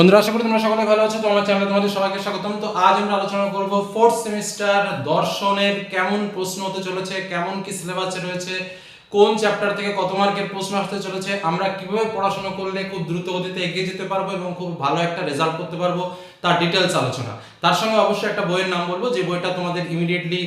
বন্ধুরা, আশা করি তোমরা সকলে ভালো আছো। তো আমার চ্যানেলে তোমাদের সবাইকে স্বাগতম। তো আজ আমরা আলোচনা করব ফোর্থ সেমিস্টার দর্শনের কেমন প্রশ্ন হতে চলেছে, কেমন কি সিলেবাসে রয়েছে, কোন চ্যাপ্টার থেকে কত মার্কের প্রশ্ন আসতে চলেছে, আমরা কীভাবে পড়াশোনা করলে খুব দ্রুত গতিতে এগিয়ে যেতে পারব এবং খুব ভালো একটা রেজাল্ট করতে পারব, তার ডিটেলস আলোচনা। তার সঙ্গে অবশ্যই একটা বইয়ের নাম বলব, যে বইটা তোমাদের ইমিডিয়েটলি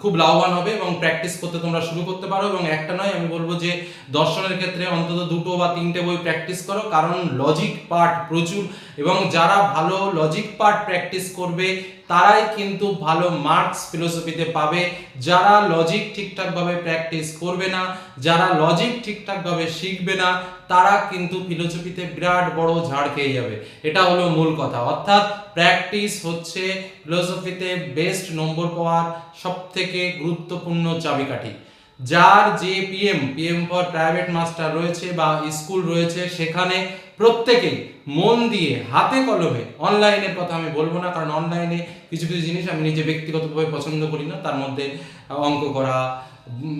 খুব লাভবান হবে এবং প্র্যাকটিস করতে তোমরা শুরু করতে পারো। এবং একটা নয়, আমি বলব যে দর্শনের ক্ষেত্রে অন্তত দুটো বা তিনটে বই প্র্যাকটিস করো। কারণ লজিক পার্ট প্রচুর এবং যারা ভালো লজিক পার্ট প্র্যাকটিস করবে তারাই কিন্তু ভালো মার্কস ফিলোসফিতে পাবে। যারা লজিক ঠিকঠাকভাবে প্র্যাকটিস করবে না, যারা লজিক ঠিকঠাকভাবে শিখবে না, তারা কিন্তু ফিলোসফিতে বিরাট বড় ঝাড় খেয়ে যাবে। এটা হলো মূল কথা। অর্থাৎ প্র্যাকটিস হচ্ছে ফিলোসফিতে বেস্ট নম্বর পাওয়ার সব থেকে গুরুত্বপূর্ণ চাবিকাঠি। যার যে PM PM for private master রয়েছে বা স্কুল রয়েছে, সেখানে প্রত্যেকেই মন দিয়ে হাতে কলমে অনলাইনের কথা আমি বলব না, কারণ অনলাইনে কিছু কিছু জিনিস আমি নিজে ব্যক্তিগতভাবে পছন্দ করি না। তার মধ্যে অঙ্ক করা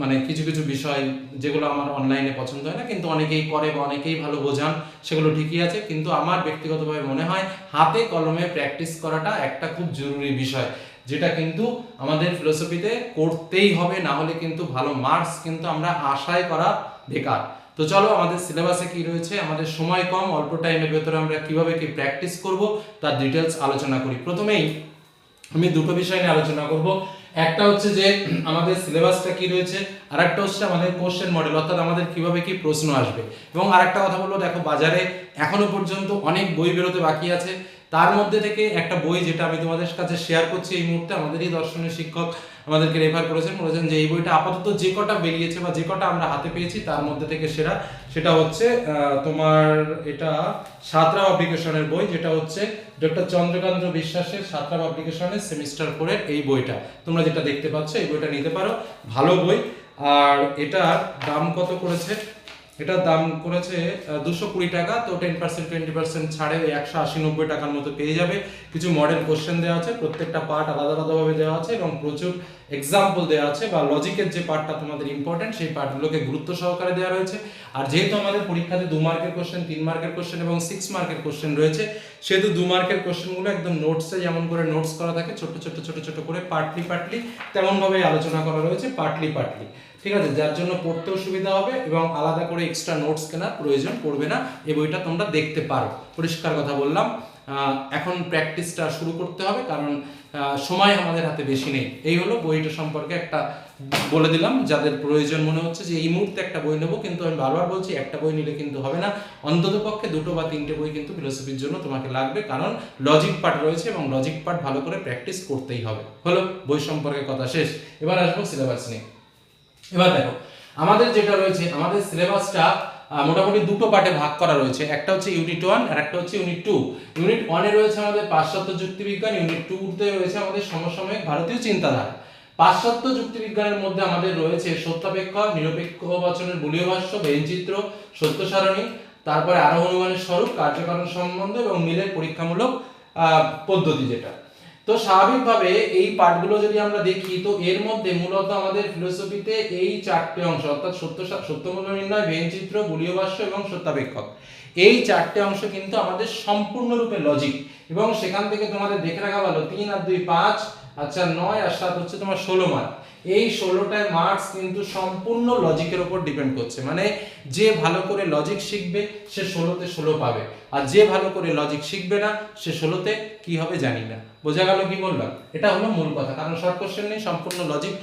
মানে কিছু কিছু বিষয় যেগুলো আমার অনলাইনে পছন্দ হয় না, কিন্তু অনেকেই করে বা অনেকেই ভালো বোঝান, সেগুলো ঠিকই আছে। কিন্তু আমার ব্যক্তিগতভাবে মনে হয় হাতে কলমে প্র্যাকটিস করাটা একটা খুব জরুরি বিষয়, যেটা কিন্তু আমাদের ফিলোসফিতে করতেই হবে, না হলে কিন্তু ভালো মার্কস কিন্তু আমরা আশায় করা বেকার। তো চলো, আমাদের সিলেবাসে কি রয়েছে? আমাদের সময় কম, অল্প টাইমের ভেতরে আমরা কীভাবে কি প্র্যাকটিস করব, তার ডিটেলস আলোচনা করি। প্রথমেই আমি দুটো বিষয় নিয়ে আলোচনা করব। একটা হচ্ছে যে, আমাদের সিলেবাসটা কি রয়েছে আর একটা হচ্ছে আমাদের কোশ্চেন মডেল অর্থাৎ আমাদের কীভাবে কি প্রশ্ন আসবে। এবং আরেকটা কথা বলব, দেখো, বাজারে এখনও পর্যন্ত অনেক বই বেরোতে বাকি আছে। তার মধ্যে থেকে একটা বই যেটা আমি তোমাদের কাছে শেয়ার করছি এই মুহূর্তে, আমাদেরই দর্শনের শিক্ষক আমাদেরকে রেফার করেছেন, বলেছেন যে এই বইটা আপাতত যে কটা বেরিয়েছে বা যে কটা আমরা হাতে পেয়েছি, তার মধ্যে থেকে সেরা। সেটা হচ্ছে তোমার এটা সাতরা অ্যাপ্লিকেশনের বই, যেটা হচ্ছে ডক্টর চন্দ্রকান্ত বিশ্বাসের সাতরা অ্যাপ্লিকেশনের সেমিস্টার করে এই বইটা। তোমরা যেটা দেখতে পাচ্ছ, এই বইটা নিতে পারো। ভালো বই। আর এটার দাম কত করেছে? এটার দাম করেছে দুশো কুড়ি টাকা, তো টেন পার্সেন্ট টোয়েন্টি পার্সেন্ট ছাড়ে ওই একশো আশি নব্বই টাকার মতো পেয়ে যাবে। কিছু মডেল কোশ্চেন দেওয়া আছে, প্রত্যেকটা পার্ট আলাদা আলাদাভাবে দেওয়া আছে এবং প্রচুর এক্সাম্পল দেওয়া আছে বা লজিকের যে পার্টটা তোমাদের ইম্পর্টেন্ট সেই পার্টগুলোকে গুরুত্ব সহকারে দেওয়া রয়েছে। আর যেহেতু আমাদের পরীক্ষাতে দু মার্কের কোশ্চেন তিন মার্কের কোশ্চেন এবং সিক্স মার্কের কোশ্চেন রয়েছে, সেহেতু দু মার্কের কোশ্চেনগুলো একদম নোটসে যেমন করে নোটস করা থাকে, ছোট ছোট ছোট ছোট করে পার্টলি পার্টলি তেমনভাবে আলোচনা করা রয়েছে পার্টলি পার্টলি ঠিক আছে? যার জন্য পড়তেও সুবিধা হবে এবং আলাদা করে এক্সট্রা নোটস কেনার প্রয়োজন পড়বে না, এই বইটা তোমরা দেখতে পারো। পরিষ্কার কথা বললাম। এখন প্র্যাকটিসটা শুরু করতে হবে, কারণ সময় আমাদের হাতে বেশি নেই। এই হলো বইটা সম্পর্কে একটা বলে দিলাম, যাদের প্রয়োজন মনে হচ্ছে যে এই মুহূর্তে একটা বই নেব, কিন্তু আমি বারবার বলছি, একটা বই নিলে কিন্তু হবে না। অন্তত পক্ষে দুটো বা তিনটে বই কিন্তু ফিলোসফির জন্য তোমাকে লাগবে, কারণ লজিক পার্ট রয়েছে এবং লজিক পার্ট ভালো করে প্র্যাকটিস করতেই হবে। হলো, বই সম্পর্কে কথা শেষ। এবার আসব সিলেবাস নিয়ে। এবার দেখো, আমাদের যেটা রয়েছে, আমাদের সিলেবাসটা মোটামুটি দুটো পার্টে ভাগ করা রয়েছে। একটা হচ্ছে ইউনিট ওয়ান আর একটা হচ্ছে ইউনিট টু ইউনিট ওয়ানে রয়েছে আমাদের পাশ্চাত্য যুক্তিবিজ্ঞান ইউনিট টুতে রয়েছে আমাদের সমসাময়িক ভারতীয় চিন্তাধারা। পাশ্চাত্য যুক্তিবিজ্ঞানের মধ্যে আমাদের রয়েছে সত্যাপেক্ষ, নিরপেক্ষ বচনের বলীয় ভাষ্য সত্য সারণী তারপরে আরোহণ অনুমানের স্বরূপ, কার্যকারণ সম্বন্ধ এবং মিলের পরীক্ষামূলক পদ্ধতি যেটা। তো স্বাভাবিকভাবে এই পাঠগুলো যদি আমরা দেখি, তো এর মধ্যে মূলত আমাদের ফিলোসফিতে এই চারটে অংশ, অর্থাৎ সত্য সত্যমূল্য নির্ণয় ভেনচিত্র বুলীয় ভাষ্য এবং সত্যাপেক্ষক। এই চারটে অংশ কিন্তু আমাদের সম্পূর্ণরূপে লজিক এবং সেখান থেকে তোমাদের দেখে রাখা ভালো, তিন আর দুই পাঁচ আচ্ছা নয় আর সাত হচ্ছে তোমার ষোলো মার্ক এই ষোলোটায় মার্কস কিন্তু সম্পূর্ণ লজিকের উপর ডিপেন্ড করছে। মানে যে ভালো করে লজিক শিখবে, সে ষোলোতে ষোলো পাবে। আর যে ভালো করে লজিক শিখবে না, সে ষোলোতে কি হবে জানি না। বোঝা গেল কি বললাম? এটা হলো মূল কথা। কারণ শর্ট কোশ্চেন নেই, সম্পূর্ণ লজিক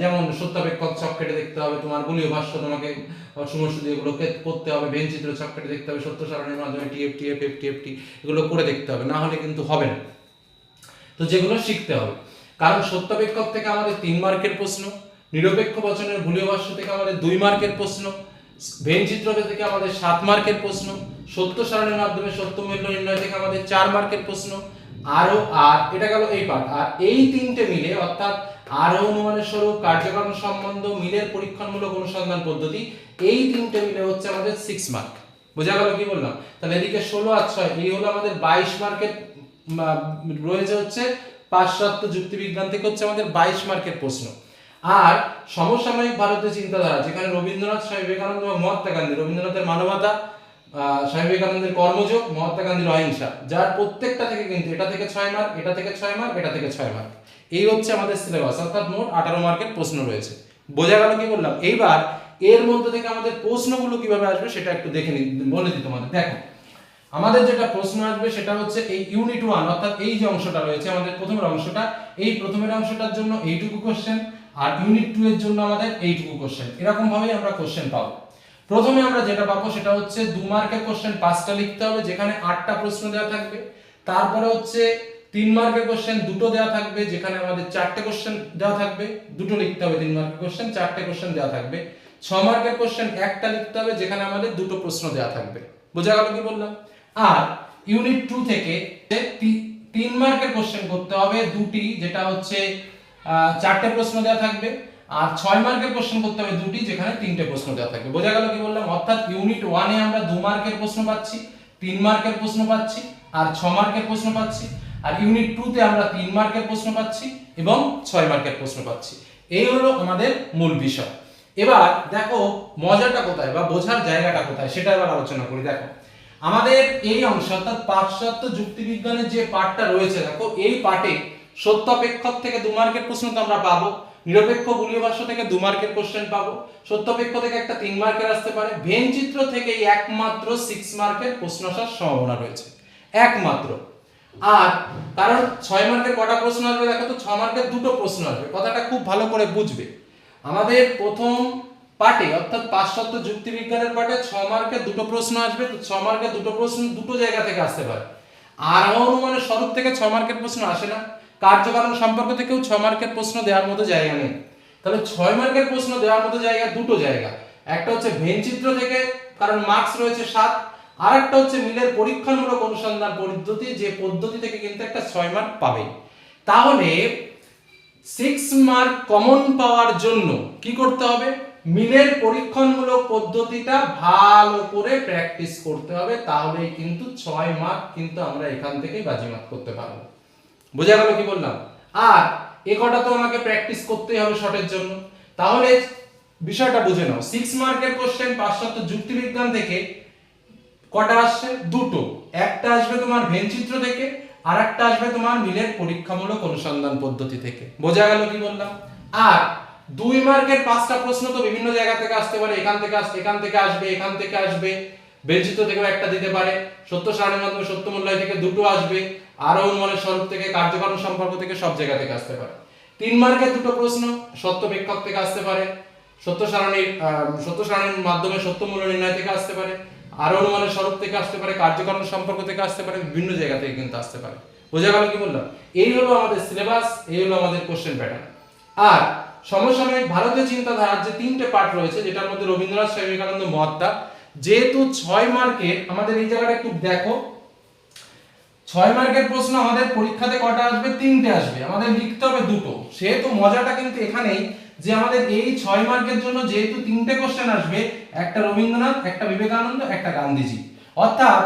যেমন সত্যাপেক্ষক ছক কেটে দেখতে হবে, তোমার বলীয় ভাষ্য তোমাকে সমস্যা এগুলোকে করতে হবে, ভেনচিত্র ছক কেটে দেখতে হবে সত্য সারণের মাধ্যমে T F T F F T F, T, এগুলো করে দেখতে হবে। না হলে কিন্তু হবে না। তো যেগুলো শিখতে হবে। কারণ সত্যাপেক্ষক থেকে আমাদের তিন মার্কের প্রশ্ন, নিরপেক্ষ বচনের ভুলীয় ভাষ্য থেকে আমাদের দুই মার্কের প্রশ্ন ভেন চিত্র থেকে আমাদের সাত মার্কের প্রশ্ন, সত্য সারণীর মাধ্যমে সত্য মূল্য নির্ণয় থেকে আমাদের চার মার্কের প্রশ্ন আরও আর, এটা গেল এই পার্ট আর এই তিনটে মিলে অর্থাৎ আরও অনুমানের স্বরূপ, কার্যক্রম সম্বন্ধ, মিলের পরীক্ষণমূলক অনুসন্ধান পদ্ধতি, এই তিনটে মিলে হচ্ছে আমাদের সিক্স মার্ক বোঝা গেল কি বললাম? তাহলে এদিকে ষোলো আর ছয়, এই হলো আমাদের বাইশ মার্কের রয়েছে হচ্ছে পাশ্চাত্য যুক্তিবিজ্ঞান থেকে হচ্ছে আমাদের বাইশ মার্কের প্রশ্ন। আর সমসাময়িক ভারতীয় চিন্তাধারা, যেখানে রবীন্দ্রনাথ, স্বামী বিবেকানন্দ এবং মহাত্মা গান্ধী, রবীন্দ্রনাথের মানবতা স্বামী বিবেকানন্দের কর্মযোগ, মহাত্মা গান্ধীর অহিংসা, যার প্রত্যেকটা থেকে কিন্তু এটা থেকে ছয় মার্ক, এটা থেকে ছয় মার্ক, এটা থেকে ছয় মার্ক। এই হচ্ছে আমাদের সিলেবাস, অর্থাৎ মোট আঠারো মার্কের প্রশ্ন রয়েছে। বোঝা গেল কি বললাম? এইবার এর মধ্যে থেকে আমাদের প্রশ্নগুলো কীভাবে আসবে সেটা একটু দেখে নি বলে দিই তোমাদের। দেখো আমাদের যেটা প্রশ্ন আসবে সেটা হচ্ছে এই ইউনিট ওয়ান অর্থাৎ এই যে অংশটা রয়েছে, আমাদের প্রথমের অংশটা, এই প্রথমের অংশটার জন্য এইটুকু কোশ্চেন আর ইউনিট টু এর জন্য আমাদের এইটুকু কোশ্চেন এরকম ভাবেই আমরা কোশ্চেন পাবো। প্রথমে আমরা যেটা পাবো সেটা হচ্ছে দু মার্কের কোশ্চেন পাঁচটা লিখতে হবে, যেখানে আটটা প্রশ্ন দেওয়া থাকবে। তারপরে হচ্ছে তিন মার্কের কোশ্চেন দুটো দেওয়া থাকবে, যেখানে আমাদের চারটে কোশ্চেন দেওয়া থাকবে। দুটো লিখতে হবে তিন মার্কের কোশ্চেন চারটে কোশ্চেন দেওয়া থাকবে। ছ মার্কের কোশ্চেন একটা লিখতে হবে, যেখানে আমাদের দুটো প্রশ্ন দেওয়া থাকবে। বোঝা গেল কি বললাম? আর ইউনিট টু থেকে তিন মার্কের কোশ্চেন করতে হবে দুটি, যেটা হচ্ছে চারটে প্রশ্ন দেওয়া থাকবে, আর ছয় মার্কের কোশ্চেন করতে হবে দুটি, যেখানে তিনটে প্রশ্ন দেওয়া থাকবে। বোঝা গেল কি বললাম? অর্থাৎ ইউনিট ওয়ানে আমরা দু মার্কের প্রশ্ন পাচ্ছি, তিন মার্কের প্রশ্ন পাচ্ছি, আর ছ মার্কের প্রশ্ন পাচ্ছি, আর ইউনিট টু তে আমরা তিন মার্কের প্রশ্ন পাচ্ছি এবং ছয় মার্কের প্রশ্ন পাচ্ছি। এই হলো আমাদের মূল বিষয়। এবার দেখো মজাটা কোথায় বা বোঝার জায়গাটা কোথায়, সেটা এবার আলোচনা করি। দেখো আমাদের এই অংশ অর্থাৎ পাশ্চাত্য যুক্তিবিজ্ঞানের যে পার্টটা রয়েছে, দেখো, এই পার্টে সত্য অপেক্ষক থেকে দু মার্কের প্রশ্ন তো আমরা পাবো, নিরপেক্ষ বুলীয় ভাষ্য থেকে দু মার্কের কোশ্চেন পাবো, সত্যপেক্ষ থেকে একটা তিন মার্কের আসতে পারে ভেন চিত্র থেকে একমাত্র সিক্স মার্কের প্রশ্ন আসার সম্ভাবনা রয়েছে, একমাত্র। আর কারণ ছয় মার্কের কটা প্রশ্ন আসবে, দেখো তো, ছ মার্কের দুটো প্রশ্ন আসবে, কথাটা খুব ভালো করে বুঝবে। আমাদের প্রথম পার্টে, অর্থাৎ পাশ্চাত্য যুক্তিবিজ্ঞানের পার্টে ছ মার্কের দুটো প্রশ্ন আসবে, তো ছ মার্কের দুটো প্রশ্ন দুটো জায়গা থেকে আসতে পারে। আর অনুমানের স্বরূপ থেকে ছ মার্কের প্রশ্ন আসে না। কার্যকারণ সম্পর্ক থেকেও ছ মার্কের প্রশ্ন দেওয়ার মতো জায়গা নেই। তাহলে ছয় মার্কের প্রশ্ন দেওয়ার মতো জায়গা দুটো জায়গা। একটা হচ্ছে ভেনচিত্র থেকে, কারণ মার্কস রয়েছে সাত। আর একটা হচ্ছে মিলের পরীক্ষামূলক অনুসন্ধান পদ্ধতি, যে পদ্ধতি থেকে কিন্তু একটা ছয় মার্ক পাবে। তাহলে সিক্স মার্ক কমন পাওয়ার জন্য কি করতে হবে? মিলের পরীক্ষণমূলক পদ্ধতিটা ভালো করে প্র্যাকটিস করতে হবে, তাহলেই কিন্তু ছয় মার্ক কিন্তু আমরা এখান থেকেই বাজিমাত করতে পারব। বোঝা গেল কি বললাম? আর এ কটা তো আমাকে প্র্যাকটিস করতেই হবে শর্টের জন্য। তাহলে বিষয়টা বুঝে নাও সিক্স মার্কের কোশ্চেন পাশ্চাত্য যুক্তিবিজ্ঞান থেকে কটা আসছে? দুটো। একটা আসবে তোমার ভেনচিত্র থেকে আর একটা আসবে তোমার মিলের পরীক্ষামূলক অনুসন্ধান পদ্ধতি থেকে। বোঝা গেল কি বললাম? আর দুই মার্কের পাঁচটা প্রশ্ন তো বিভিন্ন জায়গা থেকে আসতে পারে, এখান থেকে আসবে এখান থেকে আসবে, এখান থেকে আসবে। বেঞ্চিত্র থেকেও একটা দিতে পারে। সত্য সারণীর মাধ্যমে সত্য মূল্যায় থেকে দুটো আসবে। আরও অনুমানের স্বরূপ থেকে কার্যকারণ সম্পর্ক থেকে সব জায়গা থেকে আসতে পারে। তিন মার্কের দুটো প্রশ্ন সত্য প্রেক্ষক থেকে আসতে পারে। সত্য সারণীর সত্য সারণীর মাধ্যমে সত্য মূল্য নির্ণয় থেকে আসতে পারে। আরও অনুমানের স্বরূপ থেকে আসতে পারে কার্যকারণ সম্পর্ক থেকে আসতে পারে, বিভিন্ন জায়গা থেকে কিন্তু আসতে পারে। বোঝা গেল কি বললাম? এই হলো আমাদের সিলেবাস এই হলো আমাদের কোশ্চেন প্যাটার্ন আর সমসাময়িক ভারতীয় চিন্তাধারার যে তিনটে পার্ট রয়েছে, যেটার মধ্যে রবীন্দ্রনাথ স্বামী বিবেকানন্দ মহাত্মা, যেহেতু ছয় মার্কের আমাদের এই জায়গাটা একটু দেখো। ছয় মার্কের প্রশ্ন, আমাদের পরীক্ষাতে কটা আসবে? তিনটে আসবে। আমাদের লিখতে হবে দুটো। সেহেতু মজাটা কিন্তু এখানেই যে আমাদের এই ছয় মার্কের জন্য যেহেতু তিনটে কোশ্চেন আসবে, একটা রবীন্দ্রনাথ, একটা বিবেকানন্দ, একটা গান্ধীজি। অর্থাৎ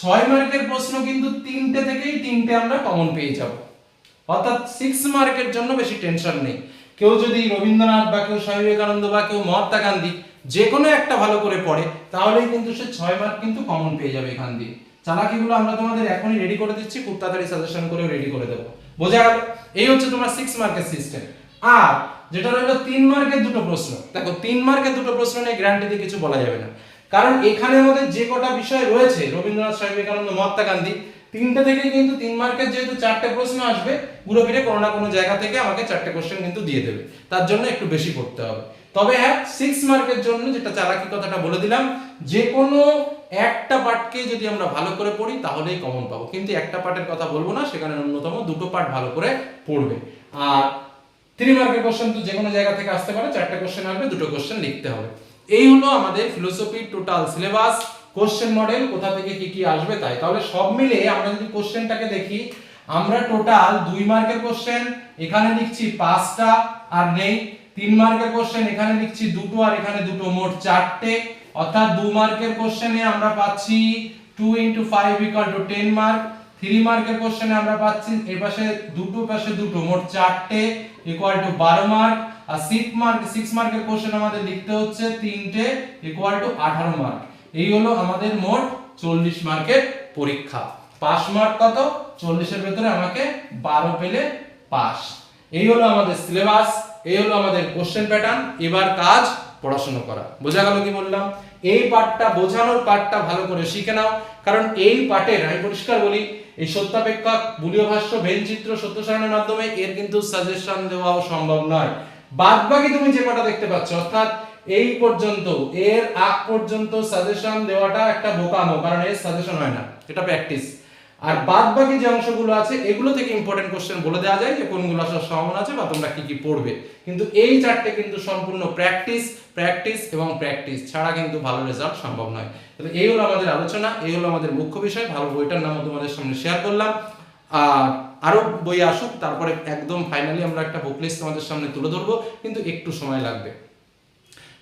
ছয় মার্কের প্রশ্ন কিন্তু তিনটে থেকেই তিনটে আমরা কমন পেয়ে যাব। অর্থাৎ সিক্স মার্কের জন্য বেশি টেনশন নেই। কেউ যদি রবীন্দ্রনাথ বা কেউ স্বামী বিবেকানন্দ বা কেউ মহাত্মা গান্ধী যে কোনো একটা ভালো করে পড়ে, তাহলেই কিন্তু সে ছয় মার্ক কিন্তু কমন পেয়ে যাবে এখান দিয়ে। চালাকিগুলো আমরা তোমাদের এখনই রেডি করে দিচ্ছি, খুব তাড়াতাড়ি সাজেশন করে রেডি করে দেবো। বোঝা গেল? এই হচ্ছে তোমার সিক্স মার্কের সিস্টেম আর যেটা রইল তিন মার্কের দুটো প্রশ্ন। দেখো, তিন মার্কের দুটো প্রশ্ন নিয়ে গ্যারান্টিতে কিছু বলা যাবে না। কারণ এখানে আমাদের যে কটা বিষয় রয়েছে, রবীন্দ্রনাথ, স্বামী বিবেকানন্দ, মহাত্মা গান্ধী তিনটে থেকে কিন্তু তিন মার্কের যেহেতু চারটে প্রশ্ন আসবে ঘুরে ফিরে কোনো না কোনো জায়গা থেকে আমাকে চারটে কোশ্চেন কিন্তু দিয়ে দেবে। তার জন্য একটু বেশি পড়তে হবে। তবে হ্যাঁ সিক্স মার্কের জন্য যেটা চালাকি কথাটা বলে দিলাম যে কোনো একটা পার্টকে যদি আমরা ভালো করে পড়ি, তাহলেই কমন পাবো। কিন্তু একটা পার্টের কথা বলব না, সেখানে ন্যূনতম দুটো পার্ট ভালো করে পড়বে। আর থ্রি মার্কের কোশ্চেন তো যে কোনো জায়গা থেকে আসতে পারে, চারটে কোশ্চেন আসবে, দুটো কোশ্চেন লিখতে হবে। এই হলো আমাদের philosophy total syllabus question model কোথা থেকে কি কি আসবে তাই। তাহলে সব মিলে আমরা যদি কোশ্চেনটাকে দেখি, আমরা টোটাল দুই মার্কের কোশ্চেন এখানে লিখছি পাঁচটা আর নেই। তিন মার্কের কোশ্চেন এখানে লিখছি দুটো আর এখানে দুটো, মোট চারটে। অর্থাৎ দু মার্কের কোশ্চেনে আমরা পাচ্ছি two into five equal to ten mark three মার্কের কোশ্চেনে আমরা পাচ্ছি এই পাশে দুটো পাশে দুটো, মোট চারটে ইকুয়াল টু বারো মার্ক আর সিক্স মার্ক সিক্স মার্কের কোশ্চেন আমাদের লিখতে হচ্ছে তিনটে ইকুয়াল টু আঠারো মার্ক এই হলো আমাদের মোট চল্লিশ মার্কের পরীক্ষা। পাস মার্ক কত? চল্লিশের ভেতরে আমাকে বারো পেলে পাস। এই হলো আমাদের সিলেবাস, এই হলো আমাদের কোশ্চেন প্যাটার্ন, এবার কাজ পড়াশোনা করা। বোঝা গেল কি বললাম? এই পার্টটা বোঝানোর পার্টটা ভালো করে শিখে নাও, কারণ এই পার্টের আমি পরিষ্কার বলি, এই সত্যাপেক্ষক বুলীয় ভাষ্য ভেনচিত্র সত্য সারণের মাধ্যমে এর কিন্তু সাজেশন দেওয়াও সম্ভব নয়। বাদ বাকি তুমি যে কটা দেখতে পাচ্ছ, অর্থাৎ এই পর্যন্ত, এর আগ পর্যন্ত সাজেশন দেওয়াটা একটা বোকামো, কারণ এর সাজেশন হয় না, এটা প্র্যাকটিস আর বাদ বাকি যে অংশগুলো আছে, এগুলো থেকে ইম্পর্টেন্ট কোশ্চেন বলে দেওয়া যায় যে কোনগুলো আসার সম্ভাবনা আছে বা তোমরা কি কি পড়বে। কিন্তু এই চারটে কিন্তু সম্পূর্ণ প্র্যাকটিস প্র্যাকটিস এবং প্র্যাকটিস ছাড়া কিন্তু ভালো রেজাল্ট সম্ভব নয়। তাহলে এই হলো আমাদের আলোচনা, এই হলো আমাদের মুখ্য বিষয়, ভালো বইটার নামও তোমাদের সামনে শেয়ার করলাম। আর আরও বই আসুক, তারপরে একদম ফাইনালি আমরা একটা বুক লিস্ট তোমাদের সামনে তুলে ধরবো, কিন্তু একটু সময় লাগবে।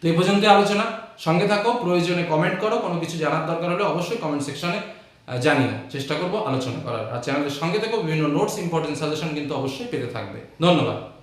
তো এই পর্যন্ত আলোচনা। সঙ্গে থাকো, প্রয়োজনে কমেন্ট করো, কোনো কিছু জানার দরকার হলে অবশ্যই কমেন্ট সেকশনে জানিও। চেষ্টা করব আলোচনা করার। আর চ্যানেলের সঙ্গে থেকেও বিভিন্ন নোটস ইম্পর্টেন্ট সাজেশন কিন্তু অবশ্যই পেতে থাকবে। ধন্যবাদ।